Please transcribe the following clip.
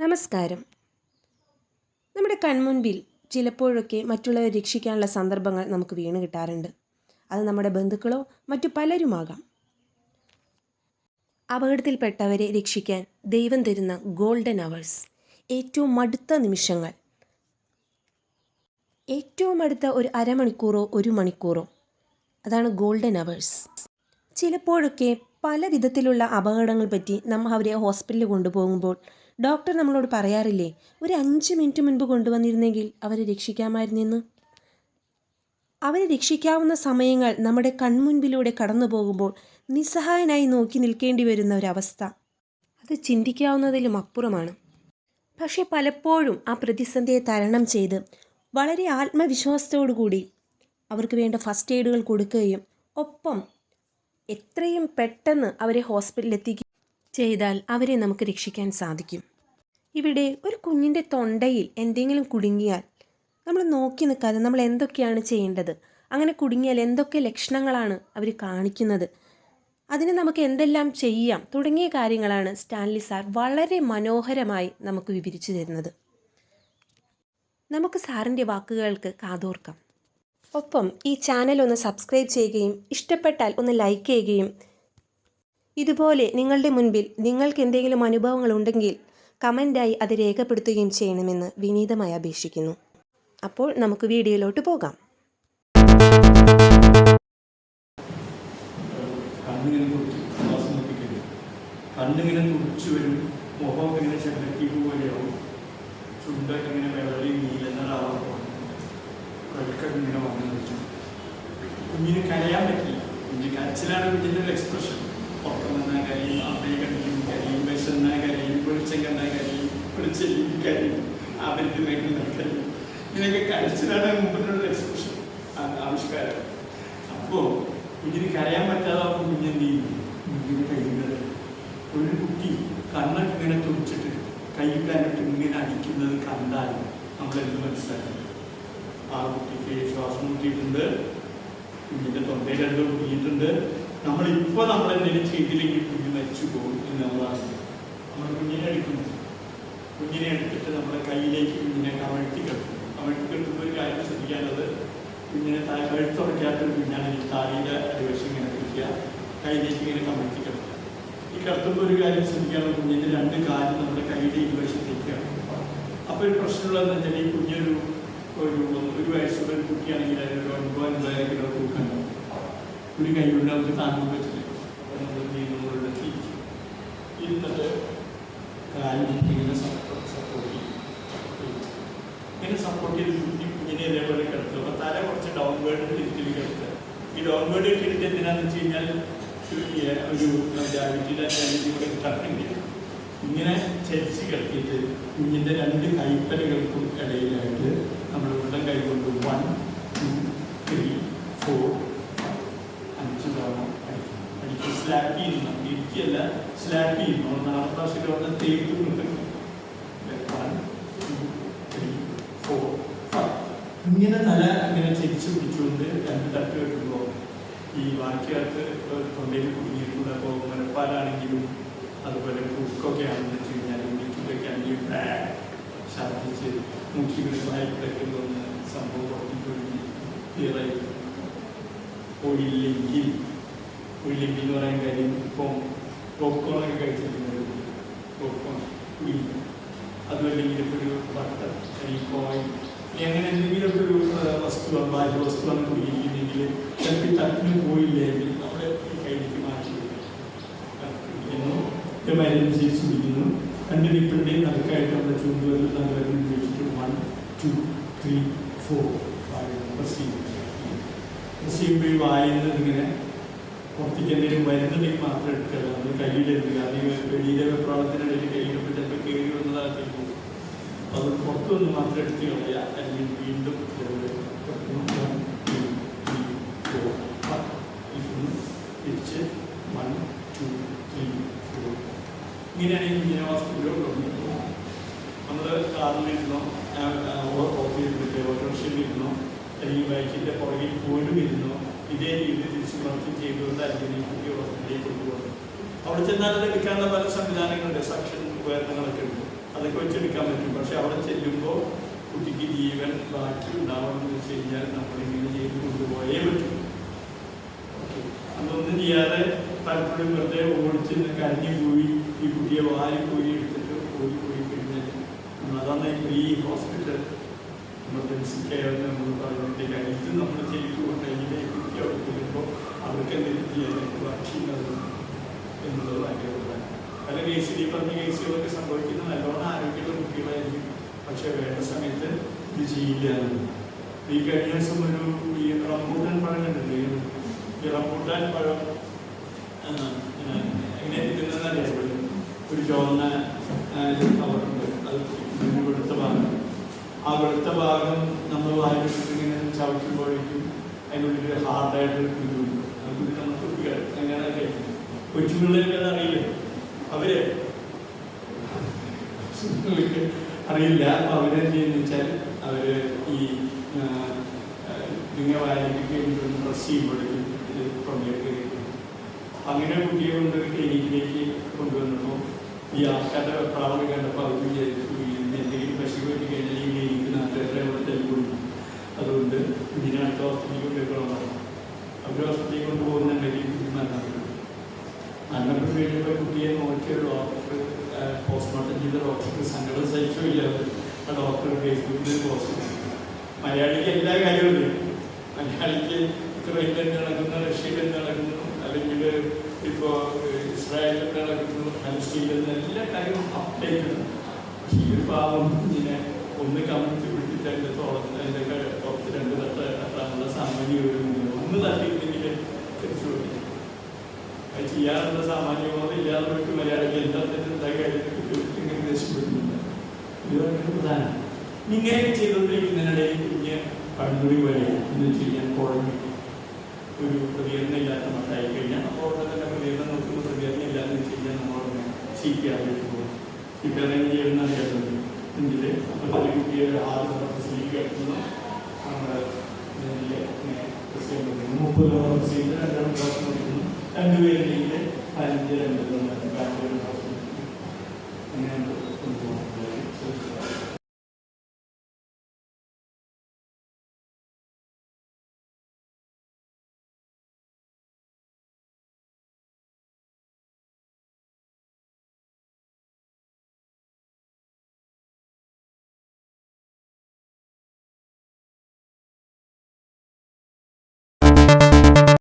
നമസ്കാരം. നമ്മുടെ കൺമുൻപിൽ ചിലപ്പോഴൊക്കെ മറ്റുള്ളവരെ രക്ഷിക്കാനുള്ള സന്ദർഭങ്ങൾ നമുക്ക് വീണ് കിട്ടാറുണ്ട്. അത് നമ്മുടെ ബന്ധുക്കളോ മറ്റു പലരുമാകാം. അപകടത്തിൽപ്പെട്ടവരെ രക്ഷിക്കാൻ ദൈവം തരുന്ന ഗോൾഡൻ അവേഴ്സ് ഏറ്റവും മടുത്ത നിമിഷങ്ങൾ. ഏറ്റവും അടുത്ത ഒരു അരമണിക്കൂറോ ഒരു മണിക്കൂറോ. അതാണ് ഗോൾഡൻ അവേഴ്സ്. ചിലപ്പോഴൊക്കെ പല വിധത്തിലുള്ള അപകടങ്ങൾ പറ്റി നമ്മൾ അവരെ ഹോസ്പിറ്റലിൽ കൊണ്ടുപോകുമ്പോൾ ഡോക്ടർ നമ്മളോട് പറയാറില്ലേ ഒരു അഞ്ച് മിനിറ്റ് മുൻപ് കൊണ്ടുവന്നിരുന്നെങ്കിൽ അവരെ രക്ഷിക്കാമായിരുന്നെന്ന്? അവരെ രക്ഷിക്കാവുന്ന സമയങ്ങൾ നമ്മുടെ കൺമുൻപിലൂടെ കടന്നു പോകുമ്പോൾ നിസ്സഹായനായി നോക്കി നിൽക്കേണ്ടി വരുന്ന ഒരവസ്ഥ. അത് ചിന്തിക്കാവുന്നതിലും അപ്പുറമാണ്. പക്ഷേ പലപ്പോഴും ആ പ്രതിസന്ധിയെ തരണം ചെയ്ത് വളരെ ആത്മവിശ്വാസത്തോടു കൂടി അവർക്ക് വേണ്ട ഫസ്റ്റ് എയ്ഡുകൾ കൊടുക്കുകയും ഒപ്പം എത്രയും പെട്ടെന്ന് അവരെ ഹോസ്പിറ്റലിൽ എത്തിക്കുക ചെയ്താൽ അവരെ നമുക്ക് രക്ഷിക്കാൻ സാധിക്കും. ഇവിടെ ഒരു കുഞ്ഞിന്റെ തൊണ്ടയിൽ എന്തെങ്കിലും കുടുങ്ങിയാൽ നമ്മൾ നോക്കി നിൽക്കാതെ നമ്മൾ എന്തൊക്കെയാണ് ചെയ്യേണ്ടത്? അങ്ങനെ കുടുങ്ങിയാൽ എന്തൊക്കെ ലക്ഷണങ്ങളാണ് അവർ കാണിക്കുന്നത്? അതിന് നമുക്ക് എന്തെല്ലാം ചെയ്യാം? തുടങ്ങിയ കാര്യങ്ങളാണ് സ്റ്റാൻലി സാർ വളരെ മനോഹരമായി നമുക്ക് വിവരിച്ചു തരുന്നത്. നമുക്ക് സാറിന്റെ വാക്കുകൾക്ക് കാതോർക്കാം. ഒപ്പം ഈ ചാനൽ ഒന്ന് സബ്സ്ക്രൈബ് ചെയ്യുകയും ഇഷ്ടപ്പെട്ടാൽ ഒന്ന് ലൈക്ക് ചെയ്യുകയും ഇതുപോലെ നിങ്ങളുടെ മുൻപിൽ നിങ്ങൾക്ക് എന്തെങ്കിലും അനുഭവങ്ങൾ ഉണ്ടെങ്കിൽ കമന്റായി അത് രേഖപ്പെടുത്തുകയും ചെയ്യണമെന്ന് വിനീതമായി അപേക്ഷിക്കുന്നു. അപ്പോൾ നമുക്ക് വീഡിയോയിലോട്ട് പോകാം. കണ്ണിങ്ങനെ തുറച്ചു വരും മുഖമൊക്കെ ഇങ്ങനെ ചെണ്ടക്കീപ്പ് പോലെയാവും ചുണ്ടൊക്കെ ഇങ്ങനെ വെള്ളരി നീലനിറാവും വെളുക്കൊക്കെ ഇങ്ങനെ വന്നു കുഞ്ഞിന് കരയാൻ പറ്റില്ല. കുഞ്ഞ് കരച്ചിലാണ് കുഞ്ഞിന്റെ ഒരു എക്സ്പ്രഷൻ ഉറക്കം വന്നാൽ കരയും അമ്മയെ കണ്ടിയും കരയും വിശന്ന കരയും കണ്ടാൽ കരയും വെളിച്ചെല്ലിൽ കരയും അവരുടെ മേഖല കരയും ഇതിനൊക്കെ കരച്ചിലാണ് മുമ്പിലുള്ള എക്സ്പ്രഷൻ ആവിഷ്കാരം അപ്പോൾ കുഞ്ഞിന് കരയാൻ പറ്റാതാവുമ്പോൾ കുഞ്ഞെന്ത് ചെയ്യും കുഞ്ഞിന് കഴിയുന്നത് ഒരു കുട്ടി കണ്ണൊക്കെ ഇങ്ങനെ തുടിച്ചിട്ട് കൈ കാലിട്ട് ഇങ്ങനെ അടിക്കുന്നത് കണ്ടാൽ നമ്മളെന്ത് മനസ്സിലാക്കണം ആ കുട്ടിക്ക് ശ്വാസം മുട്ടിയിട്ടുണ്ട് കുഞ്ഞിന്റെ തൊണ്ടയിൽ എന്തോ കുടിയിട്ടുണ്ട് നമ്മളിപ്പോൾ നമ്മൾ എന്തെങ്കിലും ചെയ്തില്ലെങ്കിൽ കുഞ്ഞ് മരിച്ചു പോകും എന്നുള്ളതാണ്. നമ്മൾ കുഞ്ഞിനെ എടുക്കുന്നത് കുഞ്ഞിനെ എടുത്തിട്ട് നമ്മുടെ കയ്യിലേക്ക് കുഞ്ഞിനെ കമഴ്ത്തി കെട്ടും കമഴ്ത്തി കിടത്തുമ്പോൾ ഒരു കാര്യം ശ്രദ്ധിക്കാനുള്ളത് കുഞ്ഞിനെ താഴെ കഴുത്തുറയ്ക്കാത്തൊരു കുഞ്ഞാണ് ഈ താഴെ അടിവശം ഇങ്ങനെ പിടിക്കുക കയ്യിലേക്ക് ഇങ്ങനെ കമഴ്ത്തി കിടക്കുക ഈ കിടത്തുമ്പോൾ ഒരു കാര്യം ശ്രദ്ധിക്കാനുള്ള കുഞ്ഞിന്റെ രണ്ട് കാര്യം നമ്മുടെ കൈയുടെ ഇരുവശത്തേക്ക് അപ്പോൾ ഒരു പ്രശ്നമുള്ളതെന്ന് വെച്ചാൽ ഈ കുഞ്ഞൊരു ഒരു ഒരു വയസ്സുള്ള ഒരു കുട്ടിയാണെങ്കിൽ അതിനൊരു ഒൻപത് അൻപത് കിലോ തൂക്കുണ്ടാവും ഒരു കൈ കൊണ്ട് നമുക്ക് താങ്ങാൻ പറ്റില്ല. നമ്മൾ തിരിക്കും ഇരുന്നിട്ട് സപ്പോർട്ട് ചെയ്യും. ഇങ്ങനെ സപ്പോർട്ട് ചെയ്ത് കുട്ടി കുഞ്ഞിനെ ഇതേപോലെ കിടത്തുക അപ്പോൾ തല കുറച്ച് ഡൗൺ വേർഡ് തിരിച്ചിൽ കിടത്തുക ഈ ഡൗൺവേർഡ് വേർഡ് ഇട്ടിട്ട് എന്തിനാന്ന് വെച്ച് കഴിഞ്ഞാൽ ഒരു ഗ്രാവിറ്റിയുടെ കിട്ടണമെങ്കിൽ ഇങ്ങനെ ചരിച്ച് കിടത്തിയിട്ട് കുഞ്ഞിന്റെ രണ്ട് കൈപ്പലകൾക്കും ഇടയിലായിട്ട് നമ്മൾ ഉള്ളം കൈ കൊണ്ട് one two three four slap ചെയ്യുന്നു ഇരിക്കല്ല സ്ലാപ്പ് ചെയ്യുന്നു ഒന്നാമത്തെ പ്രാവശ്യം അവിടെ തേക്കുന്നുണ്ട് ഇങ്ങനെ തല ഇങ്ങനെ ചെരിച്ച് പിടിച്ചുകൊണ്ട് രണ്ട് തട്ട് കെട്ടുമ്പോൾ ഈ ബാക്കിയാൾക്ക് തൊണ്ടയിൽ കുടുങ്ങിയിട്ടുണ്ട് അപ്പോൾ മരപ്പാലാണെങ്കിലും അതുപോലെ കുക്കൊക്കെ ആണെന്ന് വെച്ച് കഴിഞ്ഞാൽ ഉള്ളിക്കൊക്കെ ആണെങ്കിൽ ഛർദ്ദിച്ച് മുക്കികൾ വായിക്കൊക്കെ വന്ന് സംഭവം പുറത്തേക്ക് ക്ലിയറായി പോയില്ലെങ്കിൽ പോയില്ലെങ്കിൽ എന്ന് പറയാൻ കാര്യം ഇപ്പം പോപ്കോണൊക്കെ കഴിച്ചിട്ടുണ്ട് പോപ്കോൺ കുടിയില്ല അതുമല്ലെങ്കിൽ ഇപ്പോൾ ഒരു ബട്ടർ അല്ലെങ്കിൽ കോയിൻ അങ്ങനെ എന്തെങ്കിലുമൊക്കെ ഒരു വസ്തു ബാഹ്യ വസ്തുവാണ് കുടിയിരിക്കുന്നെങ്കിൽ ചിലപ്പോൾ തട്ടിന് പോയില്ലെങ്കിൽ നമ്മുടെ കയ്യിലേക്ക് മാറ്റി കുടിക്കുന്നു മരുന്ന് ചികിത്സ കുടിക്കുന്നു രണ്ട് നിപ്പിന്റെയും നടക്കായിട്ട് നമ്മുടെ ചൂണ്ടുവരിൽ നടുവരിൽ ഉപയോഗിച്ചിട്ട് one two three four five press ചെയ്യും പ്രസ് ചെയ്യുമ്പോൾ ഈ ഇങ്ങനെ പുറത്തേക്ക് എന്തെങ്കിലും വരുന്നുണ്ടെങ്കിൽ മാത്രം എടുക്കുക നമ്മൾ കയ്യിലെടുക്കുക അല്ലെങ്കിൽ വെളിയിലെ വെപ്രാളത്തിനിടയിൽ കയ്യിലിപ്പോൾ ചിലപ്പോൾ കയറി വന്നതായിട്ട് പോകും അത് പുറത്തുനിന്ന് മാത്രം എടുത്ത് കളയുക അല്ലെങ്കിൽ വീണ്ടും ഇങ്ങനെയാണെങ്കിൽ ഇങ്ങനെ ടു ത്രീ ഫോർ ഇങ്ങനെയാണ് ഈ വിജയവാസ്തുവിലോ നമ്മൾ കാറിലിരുന്നോ ഓഫീസിലിരുന്നോ ഓട്ടോറിക്ഷയിലിരുന്നോ അല്ലെങ്കിൽ ബൈക്കിന്റെ പുറകിൽ പോലും ഇരുന്നോ ഇതേ രീതി തിരിച്ച് ഈ കുട്ടിയെ ഹോസ്പിറ്റലിലേക്ക് കൊണ്ടുപോകുന്നത് അവിടെ ചെന്നാൽ അത് എടുക്കാനുള്ള പല സംവിധാനങ്ങളുണ്ട്. സക്ഷൻ ഉപകരണങ്ങളൊക്കെ ഉണ്ട്. അതൊക്കെ വെച്ചെടുക്കാൻ പറ്റും. പക്ഷെ അവിടെ ചെല്ലുമ്പോൾ കുട്ടിക്ക് ജീവൻ ബാക്കി ഉണ്ടാവണമെന്ന് വെച്ച് കഴിഞ്ഞാൽ നമ്മളിങ്ങനെ ചെയ്ത് കൊണ്ടുപോയേ പറ്റും. അതൊന്നും ചെയ്യാതെ പലപ്പോഴും വെറുതെ ഓടിച്ച് കരഞ്ഞു പോയി ഈ കുട്ടിയെ വാരി പോയി എടുത്തിട്ട് പോയി പോയി കഴിഞ്ഞാൽ അതാണ് ഈ ഹോസ്പിറ്റൽ നമ്മൾ കാര്യം ഇത് നമ്മൾ ചെയ്തു കുട്ടി അവിടെ ചെല്ലുമ്പോൾ അവർക്ക് എന്തെങ്കിലും ചെയ്യാനായിട്ട് പല കേസിൽ ഈ പറഞ്ഞ കേസുകളൊക്കെ സംഭവിക്കുന്ന നല്ലോണം ആരോഗ്യമുള്ള കുട്ടികളായിരിക്കും പക്ഷെ വേണ്ട സമയത്ത് ഈ കഴിഞ്ഞ ഒരു ഈ റംബൂട്ടാൻ പഴം കണ്ടില്ലേ ഈ റംബൂട്ടാൻ പഴം എങ്ങനെ ഇരിക്കുന്നതെന്ന് ഒരു ചുവന്ന കവറുണ്ട് അത് കൊടുത്ത ഭാഗം. ആ വെളുത്ത ഭാഗം നമ്മൾ വായിച്ചിട്ട് ചവിട്ടുമ്പോഴേക്കും അതിനുള്ളിൽ ഹാർഡായിട്ടൊരു കുരുണ്ട് ആ കുരു നമ്മൾ കുട്ടികൾ അങ്ങനെ കഴിക്കും അത് അറിയില്ല? അവർ അറിയില്ല. അപ്പൊ അവരെന്തെന്ന് വെച്ചാൽ അവർ ഈ നിങ്ങൾ വായിലേക്ക് പ്രസ് ചെയ്യുമ്പോഴേക്കും അങ്ങനെ കുട്ടിയെ കൊണ്ട് ക്ലിനിക്കിലേക്ക് കൊണ്ടുവന്നപ്പോൾ ഈ ആൾക്കാരുടെ പ്രാവണി കണ്ടപ്പോൾ അവർ വിചാരിച്ചു. ഈ എന്തെങ്കിലും പശു പറ്റി കഴിഞ്ഞാൽ ഈ ക്ലിനിക്ക് നാട്ടുകാരെ അവിടെ തല്ലി കൊടുക്കും അതുകൊണ്ട് ഇതിനെ അടുത്ത ഹോസ്പിറ്റലിൽ കൊണ്ടുപോയിക്കോളാൻ പറഞ്ഞു. അവർ ഹോസ്പിറ്റലിൽ കൊണ്ടുപോകുന്നുണ്ടെങ്കിൽ മരണപ്പെട്ടു മരണപ്പെട്ട് കഴിഞ്ഞപ്പോൾ കുട്ടിയെ നോക്കിയ ഡോക്ടർ പോസ്റ്റ്മോർട്ടം ചെയ്ത ഡോക്ടർക്ക് സങ്കടം സഹിച്ചില്ല ആ ഡോക്ടർ ഫേസ്ബുക്കിൽ പോസ്റ്റ്. മലയാളിക്ക് എല്ലാ കാര്യവും മലയാളിക്ക് ഇത്രയും നടക്കുന്ന റഷ്യയിൽ നടക്കുന്നു അല്ലെങ്കിൽ ഇപ്പോൾ ഇസ്രായേലിൽ നടക്കുന്നു പലസ്തീനിൽ എല്ലാ കാര്യവും അപ്ഡേറ്റ് ആണ് ഈ ഒരു പാവം ഇങ്ങനെ ഒന്ന് കമ്പിച്ച് പിടിച്ചിട്ട് അതിന്റെ തോളത്ത് അതിന്റെ കുറച്ച് രണ്ട് തട്ട് എത്താനുള്ള സാമാന്യ ഒരു ഒന്ന് തട്ടിയിട്ടെങ്കിൽ തിരിച്ചു കൊടുക്കും അത് ചെയ്യാനുള്ള സാമാന്യമോദം ഇല്ലാതെ പോയിട്ട് മലയാളിക്ക് എന്താ എന്താ കാര്യത്തിൽ ഇങ്ങനെ രക്ഷപ്പെടുന്നുണ്ട്. ഇത് പ്രധാനം ഇങ്ങനെയൊക്കെ ചെയ്തുകൊണ്ടിരിക്കുന്നതിനിടയിൽ കുഞ്ഞ് പഴങ്കുടി വരെ എന്ന് വെച്ച് കഴിഞ്ഞാൽ കുഴഞ്ഞു ഒരു പ്രതികരണം ഇല്ലാത്ത മട്ടായി കഴിഞ്ഞാൽ അപ്പോൾ അവിടെ തന്നെ പ്രതികരണം നോക്കുമ്പോൾ പ്രതികരണം ഇല്ലാന്ന് വെച്ച് കഴിഞ്ഞാൽ നമ്മളവിടെ പോകും. സി പി കേട്ടത് അപ്പോൾ തന്നെ കുട്ടിയെ ആദ്യം പ്രസിലേക്ക് കിടക്കുന്നു നമ്മുടെ ഇതിലെ ഇങ്ങനെ പ്രസ് ചെയ്യാൻ പറ്റുന്നു മുപ്പത് പ്രസ് ചെയ്ത് രണ്ടാം ക്ലാസ് നോക്കുന്നു രണ്ടുപേരുണ്ടെങ്കിൽ പതിനഞ്ച് രണ്ട് അങ്ങനെ